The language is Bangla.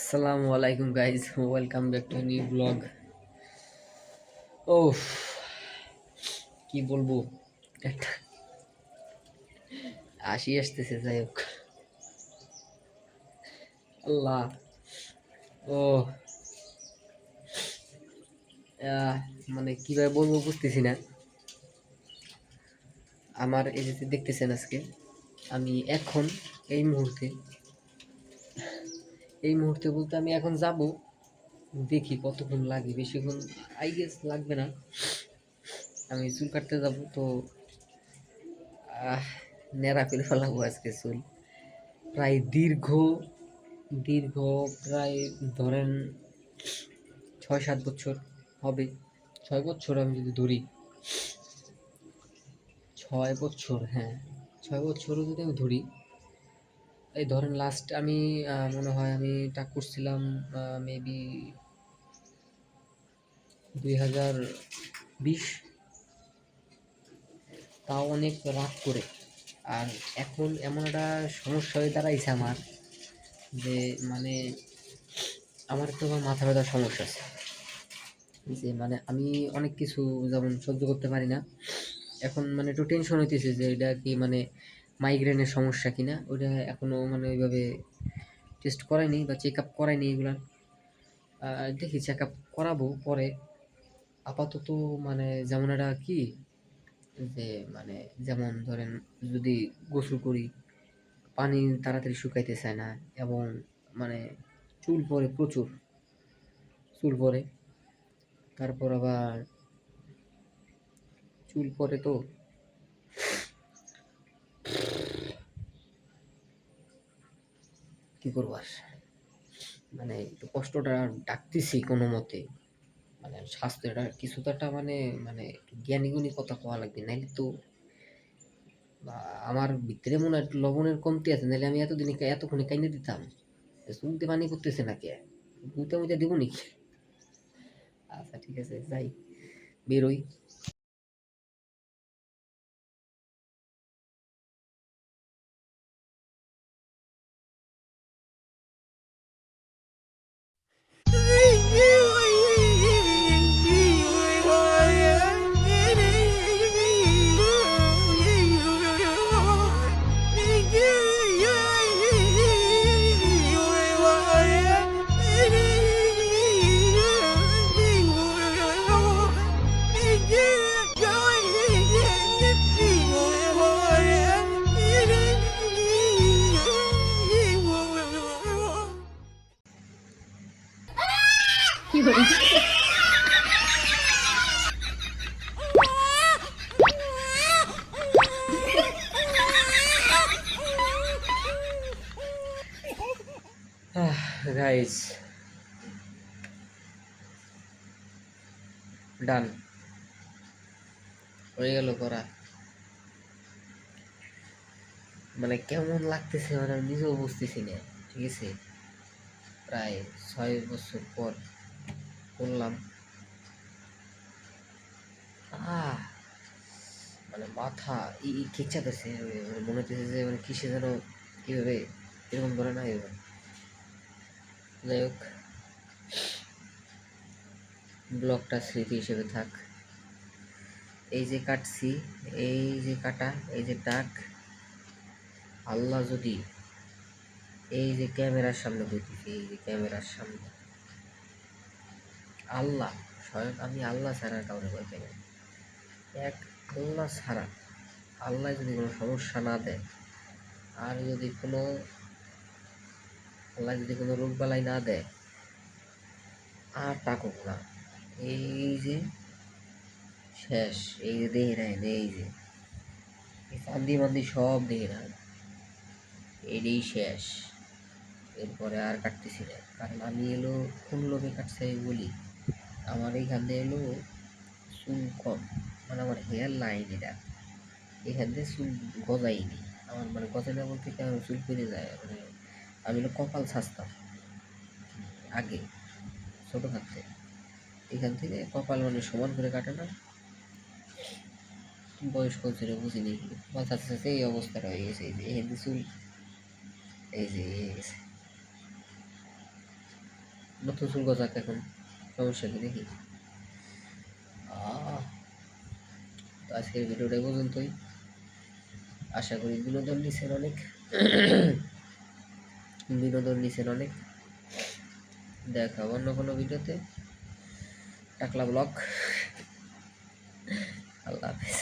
আসসালামু আলাইকুম guys welcome back to new blog ও কি বলব? আসি আসতেছে, যাই হোক। আল্লাহ। ও। মানে কীভাবে বলব বুঝতেছি না। আমার এই যে দেখতেছেন আজকে, আমি এখন এই মুহূর্তে এই মুহূর্তে বলতে আমি এখন যাব। দেখি কতক্ষণ লাগে, বেশিক্ষণ আই গেস লাগবে না। আমি চুল কাটতে যাব, তো ন্যাড়া করে ফেলাবো আজকে চুল। প্রায় দীর্ঘ দীর্ঘ প্রায় ধরেন ছয় সাত বছর হবে। ছয় বছর আমি যদি ধরি, ছয় বছর হ্যাঁ ছয় বছরও যদি আমি ধরি এই ধরেন লাস্ট আমি মনে হয় আমি টাক করছিলাম মেবি দুই হাজার বিশ। তাও অনেক রাত করে। আর এখন এমন একটা সমস্যা হয়ে দাঁড়াইছে আমার যে মানে আমার তো মাথা ব্যথার সমস্যা আছে। যে মানে আমি অনেক কিছু যেমন সহ্য করতে পারি না। এখন মানে একটু টেনশন হইতেছে যে, এটা কি মানে মাইগ্রেনের সমস্যা কিনা ওটা এখনও মানে ওইভাবে টেস্ট করায়নি বা চেক আপ করায়নি এগুলা আহ, দেখি চেক আপ করাবো পরে। আপাতত মানে যেমন একটা কি যে মানে যেমন ধরেন যদি গোসল করি পানি তাড়াতাড়ি শুকাইতে চায় না এবং মানে চুল পড়ে প্রচুর চুল পড়ে তারপর আবার চুল পড়ে তো কি করব আর? মানে একটু কষ্টটা ডাকতেছি কোনো মতে। মানে স্বাস্থ্যটা কিছু একটা মানে মানে একটু জ্ঞানী গুণী কথা কোয়া লাগবে। নাইলে তো আমার ভিতরে মনে হয় লবণের কমতি আছে নাহলে আমি এতদিন এতক্ষণে কাইনে দিতাম। শুনতে পানি করতেছে নাকি? বুঝতে মুইতে দিব নাকি? আচ্ছা ঠিক আছে, যাই। বেরোই। গাইস ডান হয়ে গেল করা। মানে কেমন লাগতেছে মানে নিজেও বুঝতেছি না, ঠিক আছে? প্রায় ছয় বছর পর। করলাম মানে মাথা ই খিচাতেছে মানে মনে হচ্ছে যে মানে কিসে যেন কীভাবে এরকম করে না এরকম যাই হোক, ব্লগটা স্মৃতি হিসেবে থাক। এই যে কাটছি, এই যে কাটা, এই যে টাক, আল্লাহ যদি এই যে ক্যামেরার সামনে বইতেছি, এই যে ক্যামেরার সামনে। আল্লাহ, স্বয়ং আমি আল্লাহ ছাড়া কাউরে ভয় পাই না। এক, আল্লাহ ছাড়া আল্লাহ যদি কোনো সমস্যা না দেয়, আর যদি কোনো, আল্লাহ যদি কোনো রোগ বালাই না দেয়, আর তাকুক না। এই যে শেষ, এই যে দেহে নেন এই যে এই চান্দি মান্দি সব দেহে নেন এটাই শেষ। এরপরে আর কাটতেছি না। কারণ আমি এলো কোন লোকে কাটছে বলি। আমার এইখান এলো চুল কম মানে আমার হেয়ার লাইন এটা। এখান থেকে চুল গজাইনি। আমার মানে গজাই না বলতে কি আমার চুল পেরে যায় মানে আমি কপাল ছাঁচতাম আগে ছোটো থাকতে এখান থেকে কপাল মানে সমান করে কাটে না। বয়স কত ছিল বুঝিনি কপাল ছাঁচতে ছাঁচতে এই অবস্থাটা হয়ে গেছে, এই যে এখান থেকে চুল, এই যে নতুন চুল গজাক এখন। সমস্যা কি দেখি তো আজকের ভিডিওটা পর্যন্তই। আশা করি বিনোদন নিছেন অনেক। বিনোদন নিছেন অনেক। দেখা অন্য কোনো ভিডিওতে। টাকলা ব্লক আল্লাহ হাফিজ।